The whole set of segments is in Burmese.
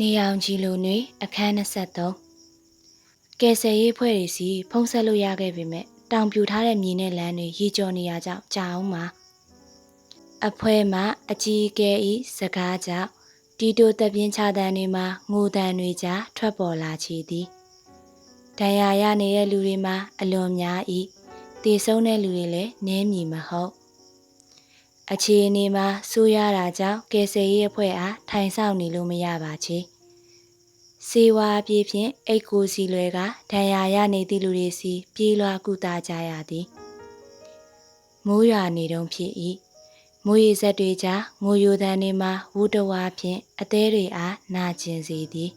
နေအောင်ကြီးလိုနှွေအခန်း23ကယ်ဆယ်ရေးဖွဲ့တွေစီဖုံးဆက်လို့ရခဲ့ပေမဲ့တောင်ပြူထားတဲ့မြေနဲ့လမ်းတွေရေကျော်နေရကြောင်းကြာအောင်မှာအဖွဲမှာအကြီးအကဲဤစကားကြောင့်တီတိုတပြင်းချတန်တွေမှာငိုတန်တွေကြားထွက်ပေါ်လာချီသည်ဒဏ်ရာရနေတဲ့လူတွေမှာအလွန်များဤတည်ဆုံးတဲ့လူတွေလည်းနည်းမြည်မဟုတ် အခြေအနေမှာဆိုးရတာကြောင့်ကယ်ဆယ်ရေးအဖွဲ့အားထိုင်ဆောင်နေလို့မရပါချေ။စေဝါအပြည့်ဖြင့်အိတ်ကိုစီလွယ်ကဒဏ်ရာရနေသည့်လူတွေစီပြေးလွှာကုသကြရသည်။မိုးရွာနေတုံးဖြစ်၏။မိုးရေစက်တွေကြားငိုယိုတန်းတွေမှာဝူတဝါဖြင့်အသေးတွေအားနာကျင်စေသည်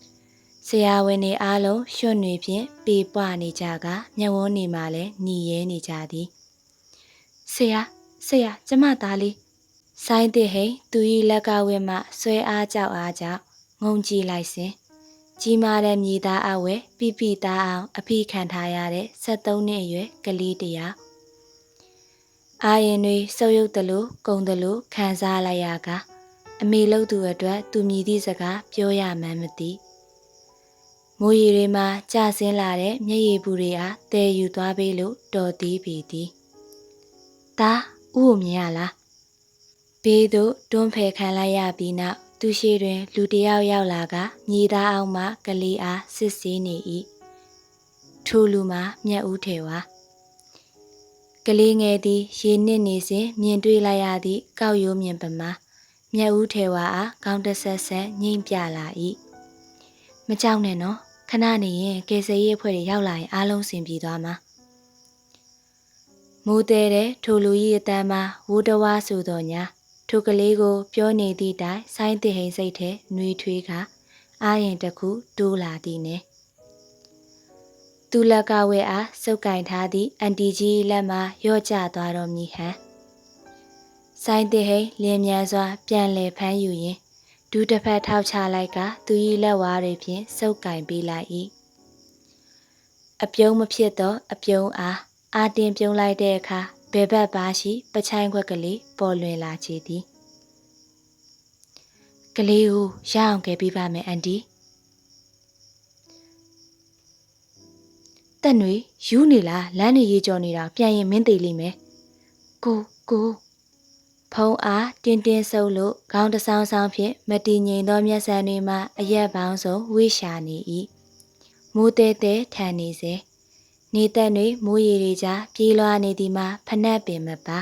။ဆရာဝန်တွေအားလုံးရွှွန့်တွေဖြင့်ပေပွနေကြကမျက်ဝန်းနေမှလည်းหนีရဲနေကြသည်။ဆရာ ဆရာကျမသားလေးဆိုင်းတဲ့ဟိန်သူ၏လက်ကဝဲမှဆွဲအားကြောက်အားကြောင့်ငုံကြည့်လိုက်စဉ်ကြီးမားတဲ့မြေသားအဝဲပြပြသားအောင်အဖိခံထားရတဲ့73နှစ်အရွယ်ကလေးတယောက်အာရင်တွေစုပ်ယုပ်သလိုကုံသလိုခံစားလိုက်ရကအမေလို့သူအတွက်သူမြည်သည့်စကားပြောရမှန်းမသိမိုးရီတွေမှာကျဆင်းလာတဲ့မျက်ရည်ပူတွေအားတည်ယူသွားပေးလို့တော်သေးပြီသည်။ဒါ ဥကိုမြင်ရလားဘေးသို့တွန်းဖယ်ခံလိုက်ရပြီးနောက်သူရှိတွင် လူတစ်ယောက်ရောက်လာကမြေသားအောင်မှကလေးအားစစ်ဆေးနေ၏ထိုလူမှာမျက်ဦးထဲဝါကလေးငယ်သည်ရေနစ်နေစဉ်မြင်တွေ့လိုက်ရသည့်ကောက်ရိုးမြင်ပမာမျက်ဦးထဲဝါအားကောင်းတဆက်ဆက်ညှိမ့်ပြလာ၏မကြောက်နဲ့နော်ခဏနေရင်ကေစရေးအဖွဲ့တွေရောက်လာရင်အားလုံးစင်ပြေသွားမှာ မိုးတဲတဲ့ထိုလူကြီးအတန်းမှာဝူတဝါဆိုတော်ညာထိုကလေးကို ပြောနေသည့်တိုင်ဆိုင်းတဲ့ဟိန်စိတ်ထဲနှွေးထွေးကအာရင်တစ်ခုတိုးလာသည်နဲ့သူလက်ကဝဲအားစုပ်ကင်ထားသည့်အန်တီကြီးလက်မှာရော့ကျသွားတော်မူဟန်ဆိုင်းတဲ့ဟိန်လင်းမြန်စွာ ပြန်လည်ဖမ်းယူရင်ဒူးတစ်ဖက်ထောက်ချလိုက်ကသူ၏လက်ဝါးတွေဖြင့်စုပ်ကင်ပေးလိုက်၏အပြုံးမဖြစ်သောအပြုံးအား အာတင်ပြုံးလိုက်တဲ့အခါဘယ်ဘက်ပါရှိ ပချိုင်းခွက်ကလေးပေါ်လွင်လာချေသည်ကလေးကိုရအောင်ကယ်ပေးပါမယ်အန်တီတက်နွေယူနေလားလမ်းနေရေကြော်နေတာပြန်ရင်မင်းသေးလိမ့်မယ်ကိုကိုဖုံးအားတင်းတင်းဆုပ်လို့ခေါင်းတဆောင်းဆောင်းဖြင့်မတည်ငြိမ်သောမျက်စံတွေမှအရက်ပေါင်းစုံဝိရှာနေ၏မိုးတဲတဲထန်နေစေ နေသက်တွေမိုးရီတွေကြားပြေးလွှားနေသည်မှာဖနှက်ပင်မပါ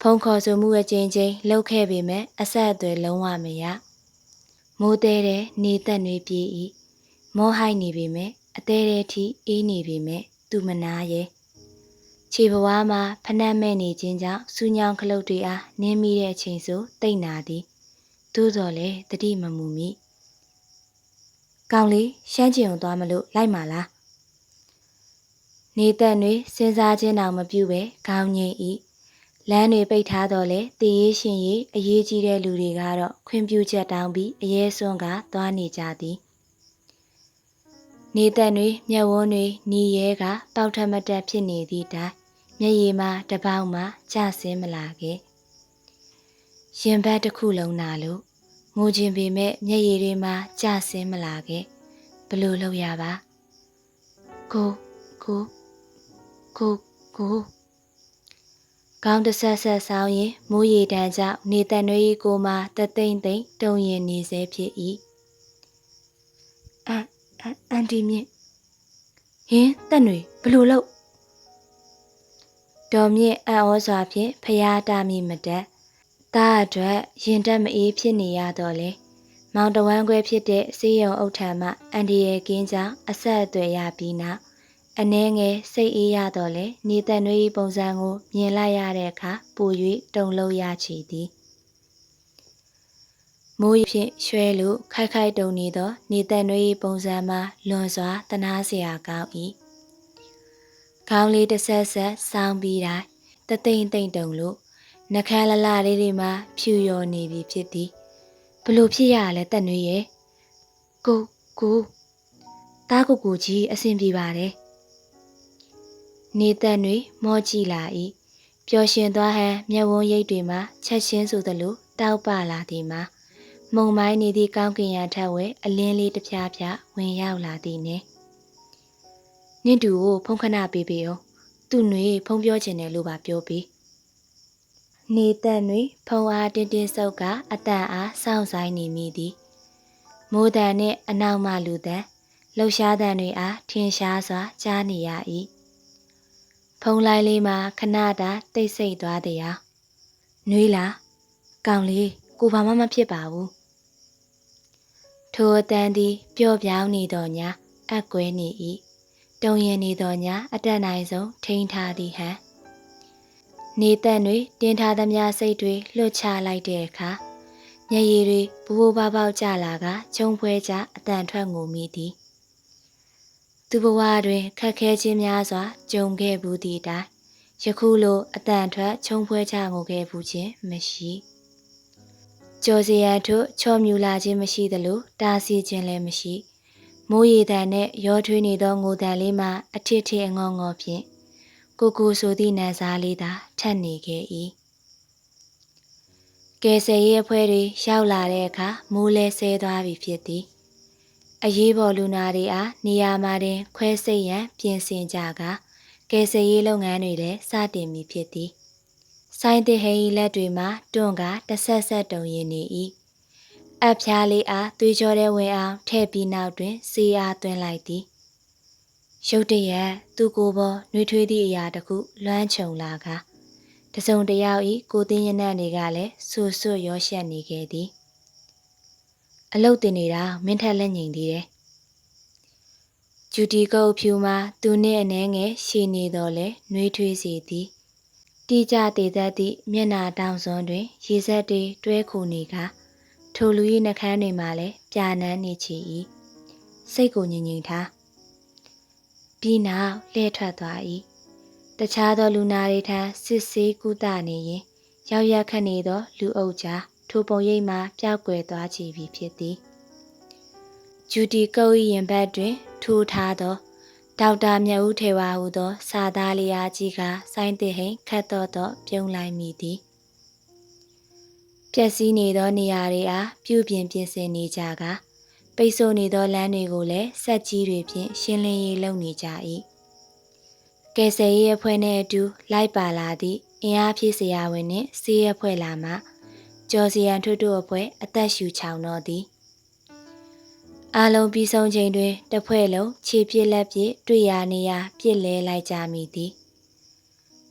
ဖုံခေါ်ဆိုမှုအချင်းချင်းလှုပ်ခဲ့ပေမဲ့အဆက်အသွယ်လုံးဝမရမိုးတဲတဲ့နေသက်တွေပြေး၏မောဟိုက်နေပေမဲ့အသေးသေးထိအေးနေပေမဲ့သူမနာရဲ့ခြေဘဝမှာဖနှက်မဲ့နေခြင်းကြောင့်စူးညောင်းခလုတ်တွေအားနင်းမိတဲ့အချိန်ဆိုတိတ်နာသည်သို့တော်လည်းတတိမမူမိကောင်းလေးရှမ်းကျင်ုံသွားမလို့လိုက်ပါလား နေသက်တွေစဉ်းစားခြင်းတောင်မပြုပဲခေါင်းငိမ့်ဤလမ်းတွေပိတ်ထားတော့လေတည်ရေးရှင်ရေးအရေးကြီးတဲ့လူတွေကတော့ခွင့်ပြုချက်တောင်းပြီးအရေးစွန်းကသွားနေကြသည်နေသက်တွေမျက်ဝန်းတွေညီရဲကတောက်ထမတက်ဖြစ်နေသည့်တိုင်မျက်ရည်မှာတပေါက်မှကျဆင်းမလာခဲ့ရင်ဘတ်တစ်ခုလုံးနာလို့ငိုခြင်းပေမဲ့မျက်ရည်တွေမှာကျဆင်းမလာခဲ့ဘလို့လုပ်ရပါကိုကို ကိုကိုကောင်းတဆက်ဆက်ဆောင်ရင်မိုးရီတန်းကြောင့်နေတန်ရွေးကိုမှတသိမ့်သိမ့်တုံရင်နေစေဖြစ်၏အအန်တီမြင့်ဟင်းတက်ຫນွေဘလို့လို့တော်မြင့်အံ့ဩစွာဖြင့်ဖျားတာမိမတက်တားအတွက်ရင်တက်မအေးဖြစ်နေရတော့လေမောင်တဝမ်းခွဲဖြစ်တဲ့စေးရုံအုတ်ထံမှအန်ဒီရဲ့ကင်းကြောင့်အဆက်အသွယ်ရပြီးနောက် အနှဲငယ်စိတ်အေးရတော့လေနေတန်နှွေးပုံစံကို မြင်လိုက်ရတဲ့အခါပို၍တုန်လှုပ်ရချီသည်မိုးဖြင့်ရွှဲလို့ခိုက်ခိုက်တုန်နေသော နေတန်နှွေးပုံစံမှာလွန်စွာတနာစရာကောင်း၏ခေါင်းလေးတစ်ဆက်ဆက်ဆောင်းပြီးတိုင်းတသိမ့်သိမ့်တုန်လို့နှခမ်းလလလေးတွေမှာဖြူရော်နေပြီဖြစ်သည်ဘလို့ဖြစ်ရလဲတက်နှွေးရဲ့ကိုကိုတားကိုကိုကြီးအဆင်ပြေပါတယ် နေသက်တွေမောကြည့်လာ၏ပျော်ရွှင်သွားဟန်မျက်ဝန်းရိပ်တွေမှာချက်ချင်းဆိုသလိုတောက်ပလာသည်မှာမုံမိုင်းနေသည့်ကောင်းကင်ရထက်ဝဲအလင်းလေးတစ်ဖြားဖြားဝင်ရောက်လာသည်နည်းနင့်တူကိုဖုံးခဏပေးပေးအောင်သူ့နှွေဖုံးပြောချင်တယ်လို့ပါပြောပြီးနေတန်တွင်ဖုံအားတင်းတင်းဆုပ်ကအတန်အားစောင့်ဆိုင်နေမိသည်မိုးတန်နှင့်အနောက်မှလူတန်လှုပ်ရှားတန်တွေအားထင်ရှားစွာကြားနေရ၏ ဖုံလိုက်လေးမှာခဏတာတိတ်ဆိတ်သွားသည်ဟာနွေးလားကောင်လေးကိုဘာမှမဖြစ်ပါဘူးထိုအတန်သည်ပျော့ပြောင်းနေတော်ညာအကွဲနေ၏တုံရင်နေတော်ညာအတက်နိုင်ဆုံးထိန်းထားသည်ဟန်နေတက်တွေတင်းထားသမျှစိတ်တွေလွတ်ချလိုက်တဲ့အခါမျက်ရည်တွေဘူဘူပေါပေါကျလာကခြုံဖွဲကြအတန်ထွက်ငိုမိသည် သူဘဝတွင်ခက်ခဲခြင်းများစွာကြုံခဲ့ဘူးသည့်အတိုင်းယခုလိုအတန်ထွက်ခြုံဖွဲချငိုခဲ့ဘူးခြင်းမရှိကြော်စရန်တို့ချော်မြူလာခြင်းမရှိသလိုတားဆီးခြင်းလည်းမရှိ မိုးရေတန်နဲ့ရောထွေးနေသောငိုတန်လေးမှအထစ်ထစ်အငေါငေါဖြင့်ကိုကိုဆိုသည့်နန်းစားလေးသာထက်နေခဲ့၏ကယ်ဆယ်ရေးအဖွဲ့တွေရောက်လာတဲ့အခါမိုးလဲဆဲသွားပြီဖြစ်သည် အရေးပေါ်လူနာတွေအားနေရာမှာတင် ခွဲစိတ်ရန်ပြင်ဆင်ကြကကယ်ဆယ်ရေးလုပ်ငန်းတွေလည်းစတင်ပြီဖြစ်သည်ဆိုင်တဲ့ဟဲဤလက်တွေမှာတွန့်ကတဆက်ဆက်တုံရင်နေ၏အဖျားလေးအားသွေးကြောတဲ့ဝင်အောင်ထည့်ပြီးနောက်တွင်စီအားသွင်းလိုက်သည်ရုတ်တရက်သူ့ကိုယ်ပေါ်နှွေးထွေးသည့်အရာတစ်ခုလွမ်းခြုံလာကတစုံတယောက်ဤကိုသိင်းရနံ့တွေကလည်းဆူဆွတ်ရောရှက်နေခဲ့သည် အလုတ်တင်နေတာမင်းထက်လက်ငိန်သေးတယ်ဂျူတီကုတ်ဖြူမှာသူနှင့်အနှဲငယ်ရှည်နေတော့လဲနှွေးထွေးစီသည်တိကျတည်သက်သည့်မျက်နာတောင်စွန်းတွင် ရေစက်တွေတွဲခုနေကထိုလူ၏နှကန်းတွေမှာလည်းပြာနန်းနေချီ၏စိတ်ကိုငြိမ်ငြိမ်ထားပြီးနောက်လှည့်ထွက်သွား၏တခြားသောလူနာတွေထံစစ်ဆေးကုသနေရင် ရောက်ရခတ်နေသော လူအုပ်ကြား ထိုပုံရိပ်မှပျောက်ကွယ်သွားချီပြီဖြစ်သည်ဂျူတီကုတ်၏ရင်ဘတ်တွင်ထိုးထားသောဒေါက်တာမြတ်ဦးထေဝါဟူသော စာသားလေးအားကြီးကစိုင်းတဲ့ဟိန်ခတ်တော့တော့ပြုံးလိုက်မိသည်ပျက်စီးနေသောနေရာတွေအားပြုပြင်ပြင်ဆင်နေကြကပိတ်ဆို့နေသောလမ်းတွေကိုလည်းဆက်ကြီးတွေဖြင့်ရှင်းလင်းရေးလုပ်နေကြ၏ကယ်ဆယ်ရေးအဖွဲ့နှင့်အတူလိုက်ပါလာသည့်အင်အားဖြည့်စရာဝင်နှင့်စီးရဲဖွဲ့လာမှ ကျော်စီယန်ထွတ်တို့အဖွဲ့အသက်ရှူချောင်တော့သည်အားလုံးပြီးဆုံးချိန်တွင်တစ်ဖွဲ့လုံးခြေပြစ်လက်ပြစ်တွေ့ရနေရပြစ်လဲလိုက်ကြမိသည်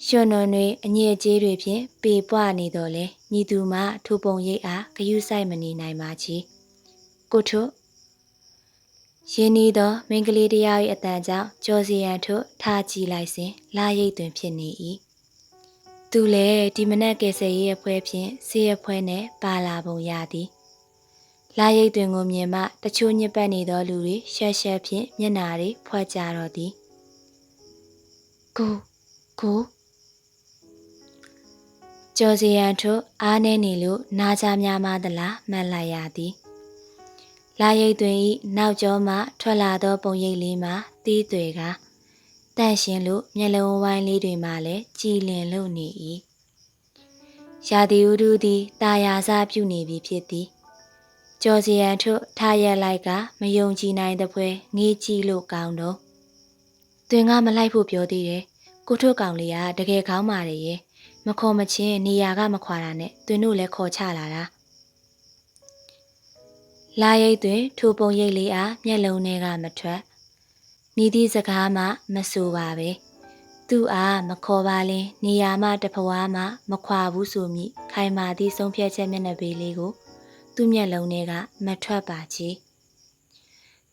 ရွှွန်နွန်တွေအညစ်အကြေးတွေဖြင့်ပေပွားနေတော့လဲညီသူမှထိုပုံရိပ်အားဂယုဆိုင်မနေနိုင်ပါချေကိုထုရင်းနီးသောမိန်းကလေးတယောက်၏အတန်ကြောင့်ကြော်စီရန်ထုထားကြည့်လိုက်စဉ်လာရိတ်တွင်ဖြစ်နေ၏ သူလည်းဒီမနက်ကယ်ဆယ်ရေးအဖွဲ့ဖြင့်ဆေးအဖွဲ့နှင့်ပါလာပုံရသည်လာရိတ်တွင်ကိုမြင်မှတချို့ညစ်ပတ်နေသောလူတွေရှက်ရှက်ဖြင့်မျက်နာတွေဖွဲ့ကြတော့သည်ကိုကိုကျော်စီရန်ထုအားနေနေလို့နာကြများမသလားမှတ်လိုက်ရသည်လာရိတ်တွင်ဤနောက်ကျောမှထွက်လာသောပုံရိပ်လေးမှာတီးတွေက တန့်ရှင်လို့မျက်လုံးဝိုင်းလေးတွေမှလည်းကြည်လင်လို့နေ၏ရာသီဥတုသည်တာယာစားပြုနေပြီဖြစ်သည်ကျော်စီရန်ထုထားရက်လိုက်ကမယုံကြည်နိုင်တဲ့ဖွဲငေးကြည့်လို့ကောင်းတော့တွင်ကမလိုက်ဖို့ပြောသေးတယ်ကိုထုတ်ကောင်လေးကတကယ်ကောင်းပါတယ်ရဲ့မခေါ်မချင်းနေရာကမခွာတာနဲ့တွင်တို့လည်းခေါ်ချလာတာလာရိတ်တွင်ထိုပုံရိပ်လေးအားမျက်လုံးထဲကမထွက် နီးသည့်စကားမှမဆိုပါပဲသူ့အားမခေါ်ပါလင်နေရာမှတဖွားမှမခွာဘူးဆိုမိခိုင်မာသည့်ဆုံးဖြတ်ချက်မျက်နှာပေးလေးကို သူ့မျက်လုံးထဲကမထွက်ပါချေ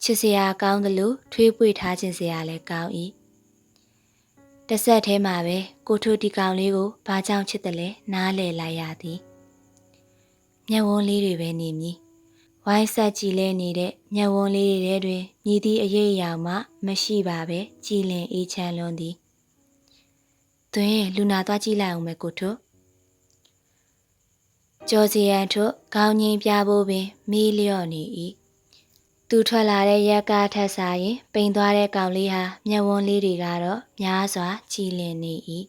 ချစ်စရာကောင်းသလိုထွေးပွေထားခြင်းစရာလည်းကောင်း၏တဆက်ထဲမှာပဲကိုထိုဒီကောင်လေးကိုဘာကြောင့်ချစ်တယ်လဲနားလည်လိုက်ရသည်မျက်ဝန်းလေးတွေပဲနေမည် ဝိုင်းဆက်ကြည်လဲနေတဲ့မျက်ဝန်းလေးတွေတွင်မြည်သည့်အရေးအယောင်မှမရှိပါပဲကြည်လင်အေးချမ်းလွန်းသည်သွင်းလူနာသွားကြည့်လိုက်အောင်မယ်ကိုထို့ကျော်စီရန်ထို့ခေါင်းငိမ့်ပြဖို့ပင်မေးလျော့နေ၏သူထွက်လာတဲ့ရက်ကားထက်စားရင်ပိန်သွားတဲ့ကောင်လေးဟာမျက်ဝန်းလေးတွေကတော့များစွာကြည်လင်နေ၏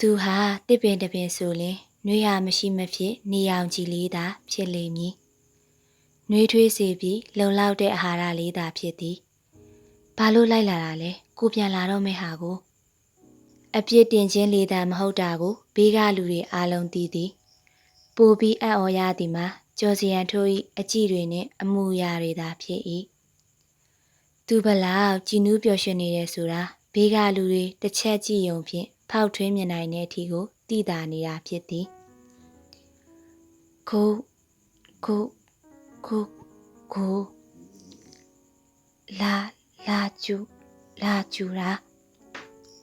သူဟာတစ်ပင်တစ်ပင်ဆိုလင်နှွေးရမရှိမဖြစ်နေအောင်ကြည်လေးသာဖြစ်လိမ့်မည် နှွေးထွေးစေပြီးလုံလောက်တဲ့အာဟာရလေးသာဖြစ်သည်ဘာလို့လိုက်လာတာလဲကိုပြန်လာတော့မယ့်ဟာကိုအပြစ်တင်ခြင်းလေသာမဟုတ်တာကိုဘေးကလူတွေအားလုံးသိသည်ပိုပြီးအံ့ဩရသည်မှာကျော်စီယန်ထိုး၏အကြည့်တွေနှင့်အမူအရာတွေသာဖြစ်၏သူဘလောက်ကြည်နူးပျော်ရွှင်နေတယ်ဆိုတာဘေးကလူတွေတစ်ချက်ကြည့်ယုံဖြင့်ဖောက်ထွင်းမြင်နိုင်တဲ့အထိကိုသိတာနေတာဖြစ်သည်ကိုကို ကိုကိုလာလာကျူလာကျူရာ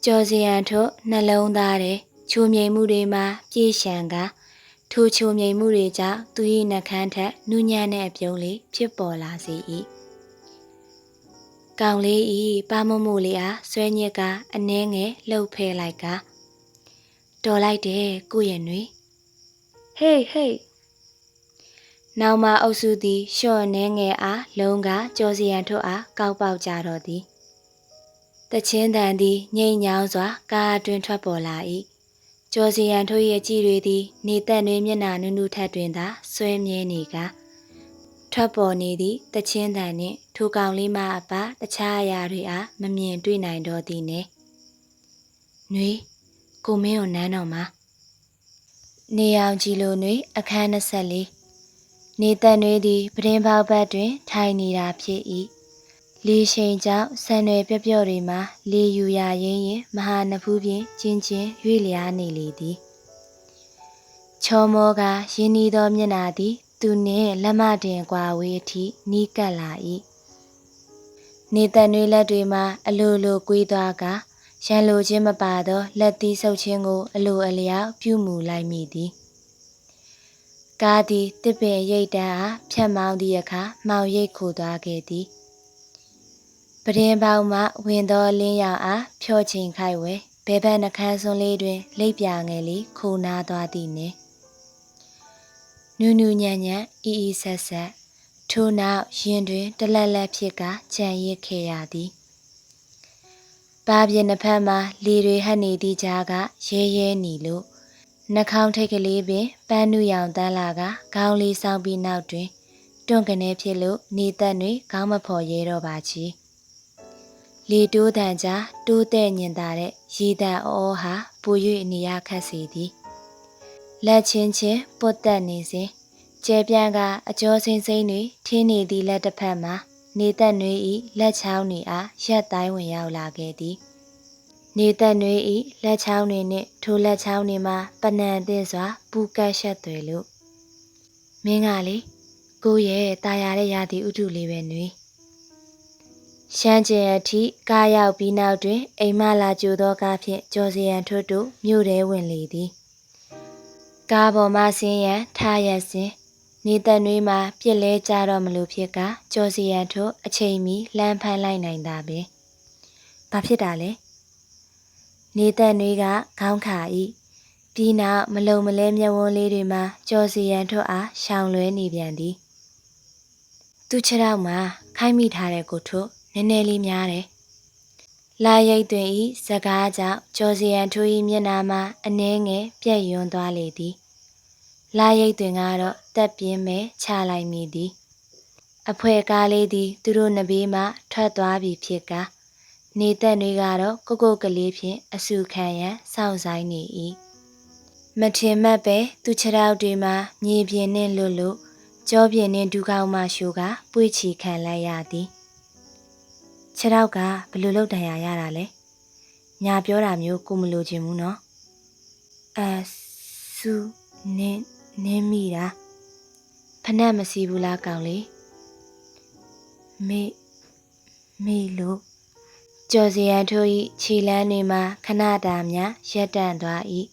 ကျော်စီယန်ထို့နှလုံးသားတဲ့ချိုမြိန်မှုတွေမှာပြေရှံကထိုချိုမြိန်မှုတွေကြောင့်သူ၏နှကန်းထက်နူးညံ့တဲ့အပြုံးလေးဖြစ်ပေါ်လာစေ၏ကောင်လေးဤပါမမှုလေးအားဆွဲညစ်ကအနှဲငယ်လှုပ်ဖဲလိုက်ကတော်လိုက်တယ်ကိုရဲ့နှွေဟေးဟေး နောက်မှအုပ်စုသည်ရှော့နှဲငယ်အားလုံးကကြောစီရန်ထုတ်အားကောက်ပေါက်ကြတော့သည်တချင်းတန်သည်ငိမ့်ညောင်းစွာကားအတွင်ထွက်ပေါ်လာ၏ကြောစီရန်ထုတ်ရဲ့ကြည်တွေသည်နေသက်နှွေးမျက်နှာနုနုထက်တွင်သာဆွဲမြဲနေကထွက်ပေါ်နေသည့်တချင်းတန်နှင့်ထိုကောင်လေးမှအပတခြားအရာတွေအားမမြင်တွေ့နိုင်တော့သည်နှင့်နှွေကိုမင်းကိုနန်းတော်မှာနေအောင်ကြည်လိုနှွေအခန်း24 နေသက်နှွေသည်ပရင်ပေါက်ဘက်တွင် ထိုင်နေတာဖြစ်၏လေရှိန်ကြောင့်ဆန်ရွယ်ပြော့ပြော့တွေမှာ လေယူရရင်းရင်မဟာနဖူးပြင်ကျင်းချင်းရွေ့လျားနေလေသည်ချောမောကရင်းနှီးသောမျက်နာသည် သူနှင့်လက်မတင်ကွာဝေးအထိနီးကပ်လာ၏နေသက်နှွေလက်တွေမှာအလိုလိုကွေးသွားကရန်လိုခြင်းမပါသောလက်သီးဆုပ်ခြင်းကို အလိုအလျောက်ပြုမူလိုက်မိသည် ကားသည်တစ်ပင်ရိတ်တန်းအားဖြတ်မောင်းသည့်အခါမှောင်ရိပ်ခိုသွားခဲ့သည်ပရင်ပေါင်းမှဝင်သောလင်းရောင်အားဖြောချိန်ခိုက်ဝဲဘဲဘက်နှခမ်းစွန်းလေးတွင်လိပ်ပြငယ်လေးခိုနားသွားသည်နှင့်နူးနူးညံ့ညံ့အီအီဆက်ဆက်ထို့နောက်ရင်တွင်တလက်လက်ဖြစ်ကကြံရစ်ခဲ့ရသည်ပါပြင်းတစ်ဖက်မှာလေတွေဟပ်နေသည့်ကြားကရဲရဲနီလို့ နှာခေါင်းထိတ်ကလေးပင်ပန်းနုရောင်တန်းလာကခေါင်းလေးဆောင်ပြီးနောက်တွင်တွန့်ကနေဖြစ်လို့နေသက်တွေခေါင်းမဖော်ရဲတော့ပါချီလေတိုးတန်ကြားတိုးတဲ့ညင်တာတဲ့ရေတန်အောဟာပူ၍နေရခတ်စီသည်လက်ချင်းချင်းပုတ်တက်နေစဉ်ကျဲပြန့်ကအကျော်စင်းစိမ့်တွေထင်းနေသည့်လက်တစ်ဖက်မှာနေသက်နွေဤလက်ချောင်းနေအားရက်တိုင်းဝင်ရောက်လာခဲ့သည် နေသက်နွေဤလက်ချောင်းတွေနှင့်ထိုလက်ချောင်းတွေမှာပနံအသင့်စွာပူကတ်ရှက်သွေလို့မင်းကလေကိုရဲ့ตาရတဲ့ရာသီဥတုလေးပဲနွေရှမ်းကျင်အထိကားရောက်ပြီးနောက်တွင် အိမ်မလာကြိုသောကားဖြင့်ကြော်စီရန်ထွတ်တို့မြို့ထဲဝင်လေသည်ကားပေါ်မှဆင်းရန်ထားရစဉ်နေတန်တွေမှာပြစ်လဲကြတော့မလို့ဖြစ်ကကြော်စီရန်ထို့အချိန်မီလှမ်းဖမ်းလိုက်နိုင်တာပဲ။ဘာဖြစ်တာလဲ။ နေတန်တွေကခေါင်းခါဤပြီးနောက်မလုံမလဲမျက်ဝန်းလေးတွေမှာကြော်စီရန်ထို့အားရှောင်လွဲနေပြန်သည်။သူ့ခြေထောက်မှာခိုင်းမိထားတဲ့ကိုထို့နည်းနည်းလေးများတယ်။လာရိတ်တွင်ဤစကားကြောင့်ကြော်စီရန်ထိုးဤမျက်နာမှာအနှဲငယ်ပြက်ယွန်းသွားလေသည်လာရိတ်တွင်ကတော့တက်ပြင်းမဲ့ချလိုက်မိသည်အဖွဲကားလေးသည် သူတို့နဘေးမှထွက်သွားပြီဖြစ်က နေသက်တွေကတော့ကိုကိုကလေးဖြင့်အဆူခံရန်စောင့်ဆိုင်နေ၏မထင်မှတ်ပဲသူခြေထောက်တွေမှာမြေပြင်နှင့်လွတ်လို့ကြောပြင်နှင့်ဒူကောင်းမှရှိုးကပွေ့ချီခံလိုက်ရသည်ခြေထောက်ကဘလို့လောက်တန်ရရတာလဲညာပြောတာမျိုးကိုမလိုချင်ဘူးနော်အဆူနင်းနင်းမိတာဖနက်မစီဘူးလားကောင်လေးမေမေလို့ ကျော်စရန်ထိုးဤခြေလန်းတွေမှာခဏတာများရက်တန့်သွား၏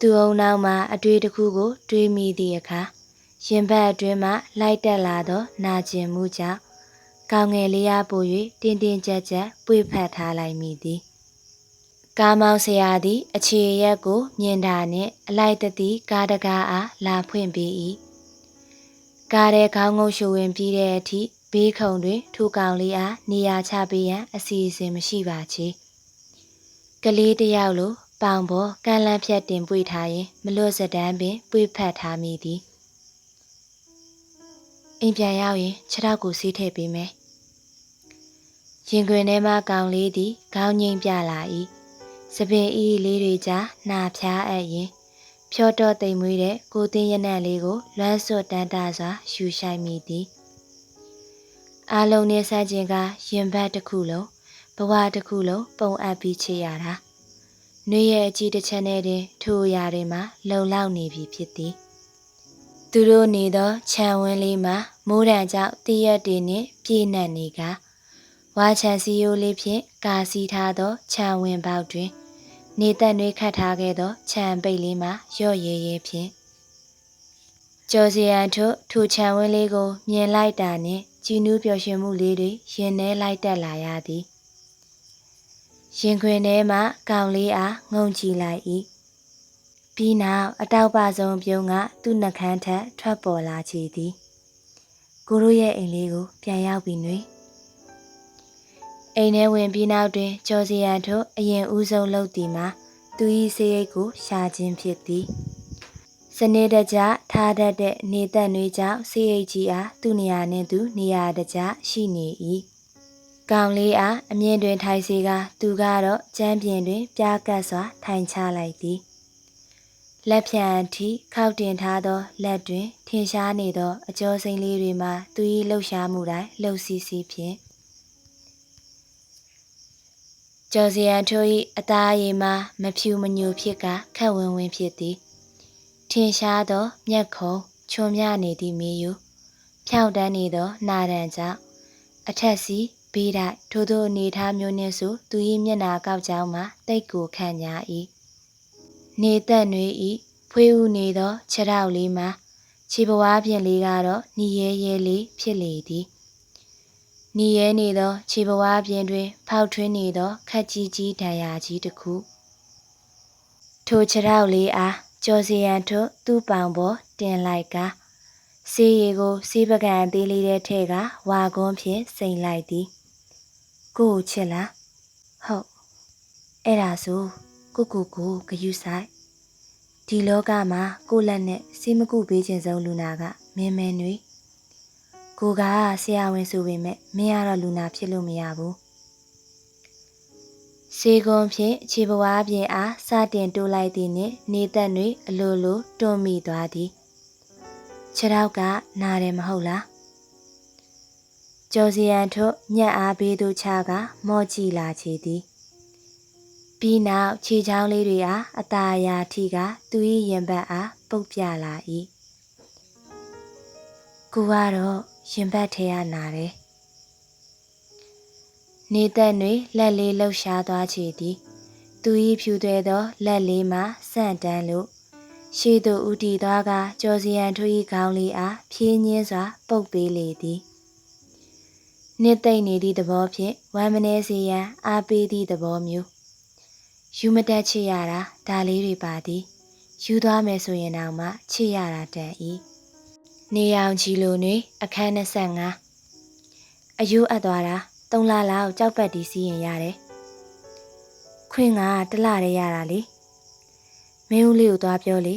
သူအုံနောက်မှာအတွေ့တစ်ခုကို တွေးမိသည့်အခါရင်ဘတ်အတွင်းမှလိုက်တက်လာသောနာကျင်မှုကြောင့်ကောင်းငယ်လေးရပို၍တင်းတင်းကြပ်ကြပ်ပွေဖက်ထားလိုက်မိသည်ကားမောင်းဆရာသည် အခြေရက်ကိုမြင်တာနှင့်အလိုက်တသည်ကားတကားအားလာဖွင့်ပေး၏ကားတဲ့ခေါင်းငုံရှူဝင်ပြီးတဲ့အထိ ဘေးခုံတွင်ထူကောင်လေးအားနေရာချပေးရန်အစီအစဉ်မရှိပါချေကလေးတယောက်လိုပေါင်ပေါ်ကန့်လန့်ဖြတ်တင်ပွေထားရင်မလွတ်စတမ်းပင်ပွေဖက်ထားမိသည်အိမ်ပြန်ရောက်ရင်ခြေထောက်ကိုစီးထည့်ပေးမယ်ရင်ခွင်ထဲမှာကောင်လေးသည်ခေါင်းငိမ့်ပြလာ၏စပင်ဤလေးတွေကြားနှာဖြားအပ်ရင်ဖြောတော့တိမ်မွေးတဲ့ကိုသိန်းရနံ့လေးကိုလွမ်းစွတ်တန်းတာစွာရှူရှိုက်မိသည် အာလုံးနဲ့ဆက်ခြင်းကရင်ဘတ်တစ်ခုလုံးဘဝတစ်ခုလုံးပုံအပ်ပြီးချေရတာနှွေရဲ့အကြည့်တစ်ချက်နဲ့တင်ထိုအရာတွေမှာလုံလောက်နေပြီဖြစ်သည်သူတို့နေသောခြံဝင်းလေးမှာမိုးတံကြောင့်တည့်ရက်တွေနှင့်ပြည့်နှက်နေကဝါချန်စီယိုလေးဖြင့်ကာစီထားသောခြံဝင်းပေါက်တွင် နေသက်နှွေးခတ်ထားခဲ့သောခြံပိတ်လေးမှာရော့ရဲရဲဖြင့်ကျော်စီယန်တို့ထိုခြံဝင်းလေးကိုမြင်လိုက်တာနှင့် ကြည်နူးပျော်ရွှင်မှုလေးတွေရင်ထဲလိုက်တက်လာရသည်ရင်ခွင်ထဲမှကောင်လေးအားငုံကြည့်လိုက်၏ပြီးနောက်အတောက်ပဆုံးပြုံးကသူ့နှကန်းထက်ထွက်ပေါ်လာချေသည်ကိုရိုးရဲ့အိမ်လေးကိုပြန်ရောက်ပြီနှွေအိမ်ထဲဝင်ပြီးနောက်တွင်ကျော်စီယန်တို့အရင်ဦးဆုံးလှုပ်သည်မှာသူ၏စေရိတ်ကိုရှာခြင်းဖြစ်သည် စနေတကြထားတတ်တဲ့နေသက်နှွေးကြောင့်စေရိတ်ကြီးအားသူ့နေရာနှင့်သူနေရာတကြရှိနေ၏ကောင်လေးအားအမြင့်တွင်ထိုင်စေကသူကတော့ကျမ်းပြင်တွင် ပြားကပ်စွာ ထိုင်ချလိုက်သည်လက်ဖြံအထိခောက်တင်ထားသောလက်တွင် ထင်ရှားနေသော အကျော်စိမ့်လေးတွေမှာသူ၏လှုပ်ရှားမှုတိုင်းလှုပ်စီးစီးဖြင့်ကျော်စီယန်ထို၏အသားရည်မှာမဖြူမညူဖြစ်ကခက်ဝင်းဝင်းဖြစ်သည် ထင်ရှားသော မျက်ခုံချွန်မြနေသည့်မေယူဖြောင့်တန်းနေသောနှာတံကြောင့်အထက်စီဘေးတိုက်ထို့သောအနေထားမျိုးနှင့်ဆိုသူ၏မျက်နာကောက်ကြောင်းမှာတိတ်ကိုခန့်ညာ၏နေသက်နွေဤဖွေးဦးနေသော ခြေထောက်လေးမှာခြေပွားပြင်လေးကတော့ညီရဲရဲလေးဖြစ်လေသည်ညီရဲနေသောခြေပွားပြင်တွင် ဖောက်ထွင်းနေသောခက်ကြီးကြီးဒဏ်ရာကြီးတစ်ခုထိုခြေထောက်လေးအား ကျော်စီရန်ထွသူ့ပောင်ပေါ်တင်လိုက်ကစေးရီကိုစီးပကံသေးလေးတဲ့ထဲကဝါကွန်းဖြင့်စိန်လိုက်သည်ကိုကိုချစ်လားဟုတ်အဲ့ဒါဆိုကိုကိုကိုဂယုဆိုင်ဒီလောကမှာကိုလက်နဲ့စီးမကုပေးခြင်းဆုံးလူနာကမင်းမဲနွေကိုကဆရာဝန်ဆိုပေမဲ့မင်းကတော့လူနာဖြစ်လို့မရဘူး စေကွန်ဖြင့်ခြေပွားပြင်အားစတင်တိုးလိုက်သည်နှင့်နေသက်တွင်အလိုလိုတွန်းမိသွားသည်ခြေထောက်ကနာတယ်မဟုတ်လားကျော်စီယန်ထွတ်ညက်အားပေးသူချကမော့ကြည့်လာချေသည်ပြီးနောက်ခြေချောင်းလေးတွေအားအตาရာထိကသူ၏ရင်ဘတ်အားပုတ်ပြလာ၏ကိုကတော့ရင်ဘတ်ထဲရနာတယ် နေသက်တွင်လက်လေးလှုပ်ရှားသွားချေသည် သူ၏ဖြူသွဲသောလက်လေးမှဆန့်တန်းလို့ရှေ့သို့ဦးတည်သွားကကြော်စီယန်ထွေးခေါင်းလေးအားဖြင်းညင်းစွာ ပုတ်ပေးလေသည်နှစ်သိမ့်နေသည့်သဘောဖြင့်ဝမ်းမနေစီရန်အားပေးသည့်သဘောမျိုးယူမတက်ချစ်ရတာဒါလေးတွေပါသည်ယူသွားမယ်ဆိုရင်တော့မှချစ်ရတာတန်၏နေအောင်ချီလိုနေအခန်း25အယိုးအပ်သွားတာ သုံးလလောက်ကြောက်ပတ်တီးစီးရင်ရတယ်ခွင့်ကတလရဲရတာလေမင်းဦးလေးကိုသွားပြောလေ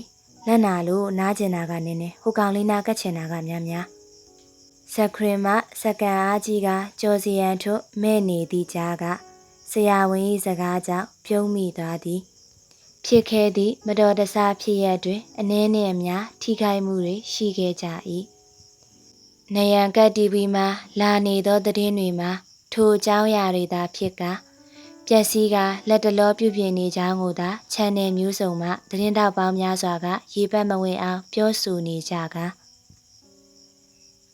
လက်နာလို့နားကျင်တာကနင်းနေဟိုကောင်လေးနာကတ်ချင်တာကများများစခရင်မစကန်အားကြီးကကြော်စီရန်ထွမဲ့နေသည့်ကြားကဆရာဝန်၏စကားကြောင့်ပြုံးမိသွားသည်ဖြစ်ခဲ့သည့်မတော်တဆဖြစ်ရတွင်အနည်းနှင့်အများထိခိုက်မှုတွေရှိခဲ့ကြ၏နယံကတ်တီဗီမှာလာနေသောသတင်းတွေမှာ ထိုအကြောင်းအရာတွေသာဖြစ်ကာပျက်စီးကလက်တလောပြုပြင်နေကြောင်းကိုသာ channel မျိုးစုံမှသတင်းတောက်ပေါင်းများစွာက ရေပတ်မဝင်အောင်ပြောဆိုနေကြကာ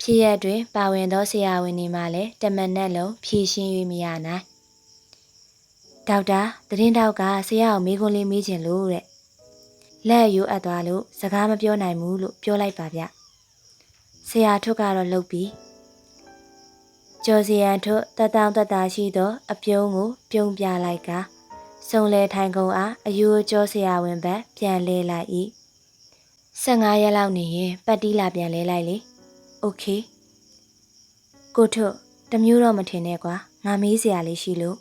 ဖြစ်ရတွင်ပါဝင်သောဆရာဝန်တွေမှလည်းတမန်နဲ့လုံးဖြည့်ရှင်း၍မရနိုင်ဒေါက်တာသတင်းတောက်ကဆရာကိုမေးခွန်းလေးမေးချင်လို့တဲ့လက်ရိုးအပ်သွားလို့စကားမပြောနိုင်ဘူးလို့ပြောလိုက်ပါဗျဆရာထုတ်ကတော့လှုပ်ပြီး ကျော်စီယန်ထွတ်တတောင်တတာရှိသော အပြုံးကို ပြုံးပြလိုက်ကစုံလဲထိုင်ကုန်အားအယူကျော်ဆရာဝန်ဘက်ပြန်လဲလိုက်၏15ရက်လောက်နေရင်ပတ်တီးလာပြန်လဲလိုက်လေโอเคကိုထွတ်တမျိုးတော့မထင်နဲ့ကွာငါမေးစရာလေးရှိလို့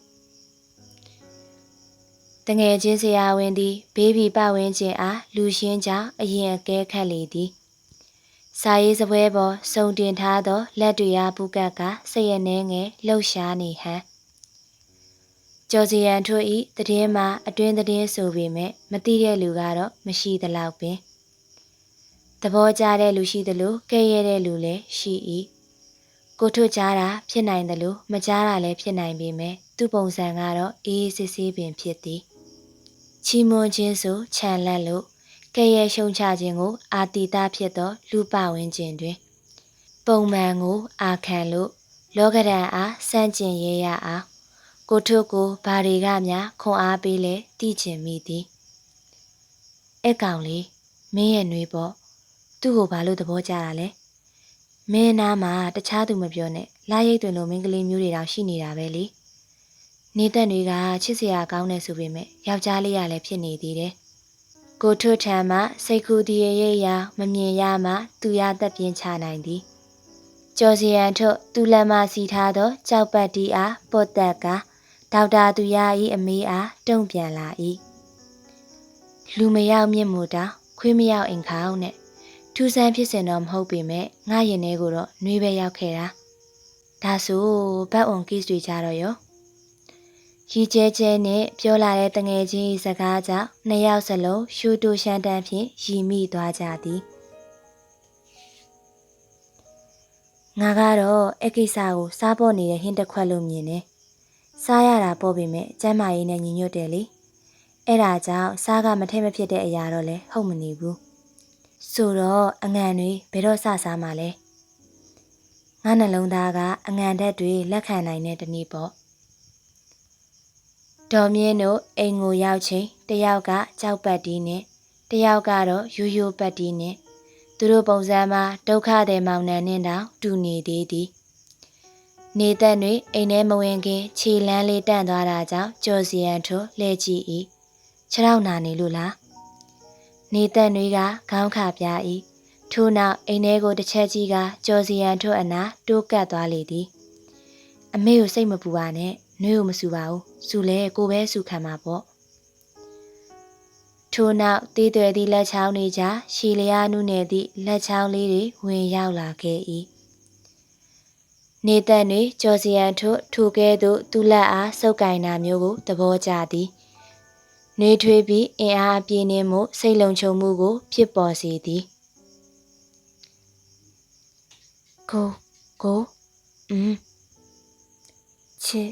တငယ်ချင်းဆရာဝန်သည်ဘေးဘီပဝင်းချင်းအားလူရှင်းကြောင့်အရင်အကဲခတ်လေသည်ဆ စာရေးစပွဲပေါ်စုံတင်ထားသောလက်တွေအားပူကတ်ကစိတ်ရနှဲငယ်လှုပ်ရှားနေဟန်ကျော်စီရန်ထွတ်ဤတည်င်းမှာအတွင်းတည်င်းဆိုပေမဲ့မသိတဲ့လူကတော့မရှိသလောက်ပင်သဘောကျတဲ့လူရှိသလိုကဲ့ရဲ့တဲ့လူလည်းရှိ၏ကိုထွတ်ကြားတာဖြစ်နိုင်တယ်လို့မကြားတာလည်းဖြစ်နိုင်ပေမဲ့သူ့ပုံစံကတော့အေးအေးဆေးဆေးပင်ဖြစ်သည်ချီမွန်ခြင်းဆိုခြံလက်လို့ ကဲ့ရဲ့ရှုံချခြင်းကို အာတီတာဖြစ်သော လူပဝင်းခြင်းတွင် ပုံမှန်ကို အာခံလို့လောကဒဏ်အားစန့်ကျင်ရရအားကိုထုကိုဘာတွေကများခွန်အားပေးလဲသိချင်မိသည်အဲ့ကောင်လေးမင်းရဲ့နှွေးပေါ့သူ့ကိုဘာလို့သဘောကျတာလဲမင်းနာမှာတခြားသူမပြောနဲ့လာရိတ်တွင်လိုမင်းကလေးမျိုးတွေတောင်ရှိနေတာပဲလေနေသက်တွေကချစ်စရာကောင်းနေဆိုပေမဲ့ယောက်ျားလေးရလည်းဖြစ်နေသေးတယ် ကိုထွတ်ထံမှစိတ်ကူတည်ရရမမြင်ရမှသူရသက်ပြင်းချနိုင်သည်ကျော်စီရန်ထုတ်သူလမစီထားသောကြောက်ပတ်တီအားပုတ်တက်ကဒေါက်တာသူရ၏အမေအားတုံ့ပြန်လာ၏လူမရောက်မြင့်မူတာခွေးမရောက်အိမ်ခေါင်းနဲ့ထူးဆန်းဖြစ်စင်တော့မဟုတ်ပေမဲ့ငါရင်ထဲကိုတော့နှွေးပဲရောက်ခဲ့တာဒါဆိုဘတ်အွန်ကိစ်တွေကြတော့ရော ရီကျဲကျဲနဲ့ပြောလာတဲ့တငယ်ချင်းစကားကြောင့်နှစ်ယောက်စလုံးရှူတူရှန်တန်ဖြင့်ရီမိသွားကြသည်ငါကတော့အကိစ္စကိုစားပေါ်နေတဲ့ဟင်းတစ်ခွက်လို့မြင်တယ်စားရတာပေါ့ပေမဲ့ကျမ်းမာရေးနဲ့ညီညွတ်တယ်လေအဲ့ဒါကြောင့်စားကမထက်မဖြစ်တဲ့အရာတော့လဲဟုတ်မနေဘူးဆိုတော့အငံတွေဘယ်တော့စစားမှလဲငါနှလုံးသားကအငံဓာတ်တွေလက်ခံနိုင်တဲ့တနည်းပေါ့ ဒေါ်မြင့်တို့အိမ်ကိုရောက်ချိန်တယောက်ကကြောက်ပတ်တီးနဲ့တယောက်ကတော့ရိုးရိုးပတ်တီးနဲ့သူတို့ပုံစံမှာဒုက္ခတဲ့မောင်နှံနဲ့တောင်တူနေသေးသည်နေသက်တွေအိမ်ထဲမဝင်ခင်ခြေလန်းလေးတန့်သွားတာကြောင့်ကြော်စီရန်ထိုးလှဲကြည့်၏ခြေထောက်နာနေလို့လားနေသက်တွေကခေါင်းခါပြ၏ထို့နောက်အိမ်ထဲကိုတစ်ချက်ကြီးကကြော်စီရန်ထိုးအနာတိုးကပ်သွားလေသည်အမေကိုစိတ်မပူပါနဲ့ နှွေးကိုမစူပါဘူးစူလဲကိုပဲစူခံမှာပေါ့ထို့နောက်တည်သွဲသည့်လက်ချောင်းတွေကြားရှီလျားနုနယ်သည့်လက်ချောင်းလေးတွေဝင်ရောက်လာခဲ့၏နေတန်တွေကြော်စီယန်ထုထူကဲသို့သူ့လက်အားစုပ်ကင်တာမျိုးကိုသဘောကျသည်နှွေးထွေးပြီးအင်အားအပြည့်နှင့်မှုစိတ်လုံခြုံမှုကို ဖြစ်ပေါ်စေသည်ကိုကိုอืมချစ်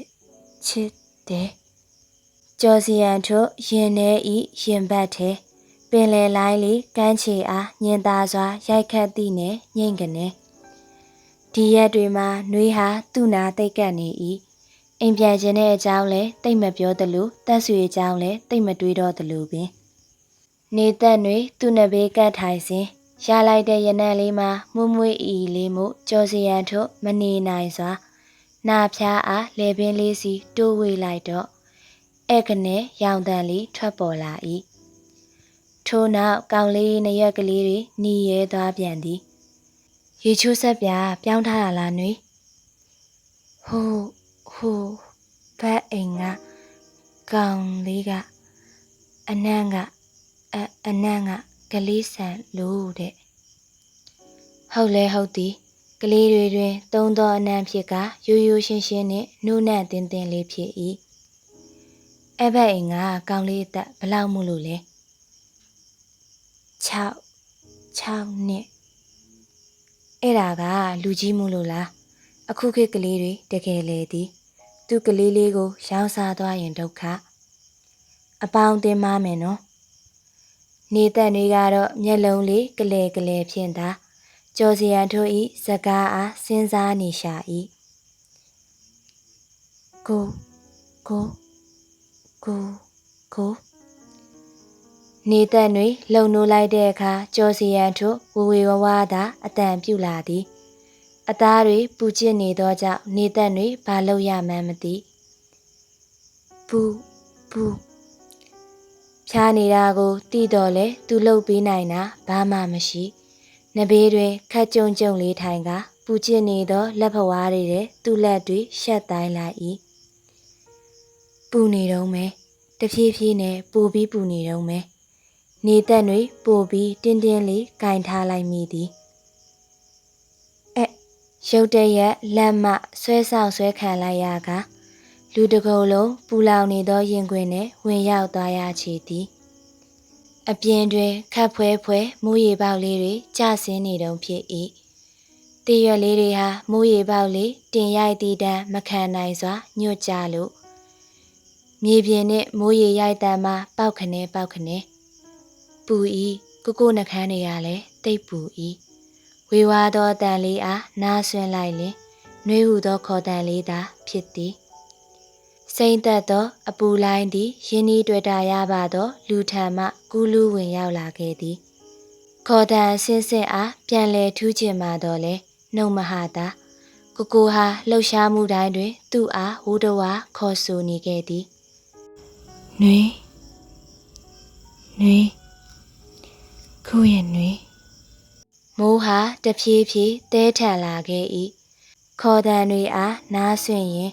ချစ်တယ်ကျော်စီယန်တို့ရင်ထဲဤရင်ဘတ်ထဲပင်လေလိုင်းလေးကမ်းခြေအားညင်သာစွာရိုက်ခတ်သည့်နဲ့ညိမ့်ကနေဒီရက်တွေမှာနှွေးဟာသူ့နာတိတ်ကပ်နေ၏အိမ်ပြန်ခြင်းတဲ့အကြောင်းလဲတိတ်မပြောသလိုတက်ဆွေအကြောင်းလဲတိတ်မတွေးတော့သလိုပင်နေသက်တွေသူ့နဘေးကတ်ထိုင်စဉ်ရလိုက်တဲ့ရနံလေးမှာမှုမွေးဤလေးမှုကြော်စီရန်ထုတ်မနေနိုင်စွာ နာဖျားအားလေပင်လေးစီတိုးဝေးလိုက်တော့ဧကနေရောင်တန်လေးထွက်ပေါ်လာ၏ထို့နောက်ကောင်လေးနရက်ကလေးတွေหนีရဲသွားပြန်သည်ရေချိုးဆက်ပြပြောင်းထားတာလားနှွေဟိုဟိုဘတ်အိမ်ကကောင်လေးကအနံ့ကအအနံ့ကကလေးဆန်လို့တဲ့ဟုတ်လဲဟုတ်သည် ကလေးတွေတွင်သုံးသောအနံ့ဖြစ်ကရိုးရိုးရှင်းရှင်းနှင့်နှုတ်နံ့တင်းတင်းလေးဖြစ်၏အဲ့ဘက်အိမ်ကကောင်းလေးအသက်ဘလောက်မှုလို့လဲ6 6နှစ်အဲ့ဒါကလူကြီးမှုလို့လားအခုခေတ်ကလေးတွေတကယ်လေသည်သူကလေးလေးကို ရောင်းစားသွားရင်ဒုက္ခအပေါင်းတင်မမယ်နော်နေသက်တွေကတော့မျက်လုံးလေးကလေကလေဖြင့်သာ ကျော်စီရန်တို့ဤစကားအားစဉ်းစားနေရှာ၏ကိုကိုကိုကိုနေသက်တွေလုံနိုးလိုက်တဲ့အခါကျော်စီရန်တို့ဝဝေဝဝသာအတန်ပြုလာသည်အသားတွေပူကျစ်နေသောကြောင့်နေသက်တွေဘာလို့ရမှန်းမသိပူပူဖြားနေတာကိုတီးတော်လဲသူလှုပ်ပေးနိုင်တာဘာမှမရှိ နဘေးတွင်ခတ်ကြုံကြုံလေးထိုင်ကပူကျစ်နေသောလက်ဖဝါးတွေတဲ့သူ့လက်တွေရှက်တိုင်းလိုက်၏ပူနေတော့မယ်တဖြည်းဖြည်းနဲ့ပူပြီးပူနေတော့မယ်နေသက်တွေပိုပြီးတင်းတင်းလေးကင်ထားလိုက်မိသည်ရုတ်တရက်လက်မဆွဲဆောင်ဆွဲခံလိုက်ရကလူတစ်ကိုယ်လုံးပူလောင်နေသောရင်ခွင်နဲ့ဝင်ရောက်သွားရချေသည် အပြင်တွင်ခတ်ဖွဲဖွဲ မိုးရေပေါက်လေးတွေကျဆင်းနေတုံဖြစ်၏တည့်ရွက်လေးတွေဟာမိုးရေပေါက်လေးတင်ရိုက်တည်တမ်းမခံနိုင်စွာညွတ်ကြလို့မြေပြင်နှင့်မိုးရေရိုက်တမ်းမှပေါက်ခနဲပေါက်ခနဲပူဤကိုကိုနှခမ်းတွေကလည်းတိတ်ပူဤဝေဝါသောအတန်လေးအားနားဆွင့်လိုက်လင်နှွေးဟုသောခေါ်တန်လေးသာဖြစ်သည် စိမ့်သက်သော အပူလိုင်းသည်ရင်းနှီးတွေ့တာရပါသော လူထံမှကူးလူးဝင်ရောက်လာခဲ့သည်ခေါ်တန်အစင်းစင်းအားပြန်လဲထူးချင်မှတော့လေနှုတ်မဟာတာကိုကိုဟာလှုပ်ရှားမှုတိုင်းတွင် သူ့အားဝူတဝါခေါ်ဆိုနေခဲ့သည်နှွေးနှွေးခုရဲ့နှွေးမိုးဟာတဖြည်းဖြည်းတဲထန်လာခဲ့၏ခေါ်တန်တွေအားနားဆွင့်ရင်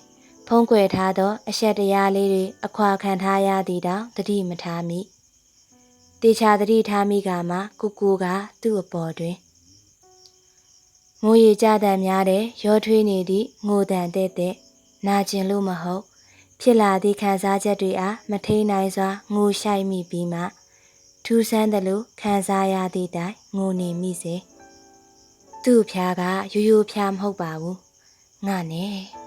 ဖုံးကွယ်ထားသောအဆက်တရားလေးတွေအခွာခံထားရသည်တောင်တတိမထားမိတေချာတတိထားမိကမှကူကူကသူ့အပေါ်တွင်ငိုရီကြတန်များတဲ့ရောထွေးနေသည့်ငိုတန်တဲ့တဲ့နာကျင်လို့မဟုတ် ဖြစ်လာသည့်ခံစားချက်တွေအားမထိန်နိုင်စွာငိုရှိုက်မိပြီးမှထူးဆန်းတယ်လို့ခံစားရသည့်တိုင်ငိုနေမိစေသူ့ဖျားကရိုးရိုးဖျားမဟုတ်ပါဘူးငါနဲ့